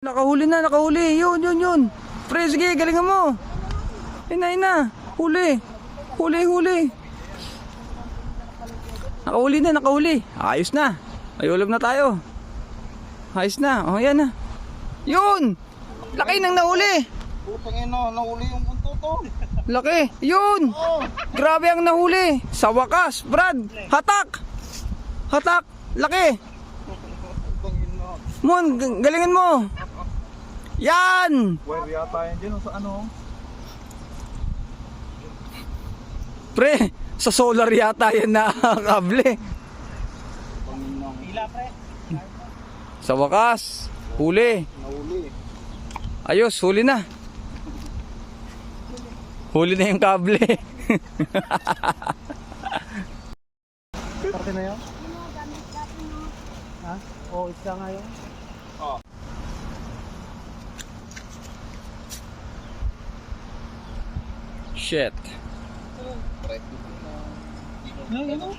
Nakahuli na, nakahuli. Yun, yun, yun. Pre, sige, galingan mo. Ina, ina. Huli. Huli, huli. Nakahuli na, nakahuli. Ayos na. May ulam na tayo. Ayos na. O, yan na. Yun! Laki ng nahuli. Putang ina, nahuli yung bunto to. Laki. Yun! Grabe ang nahuli. Sa wakas, Brad. Hatak! Hatak! Laki! Mon, galingan mo. Yan! Wire yata yan dyan sa ano. Pre, sa solar yata yan na kable. Hila pre. Sa wakas, huli. Ayos, huli na. Huli na yung kable. Parte na yun? Ha? Oo, oh, isa nga yun. Shit. No, yun o.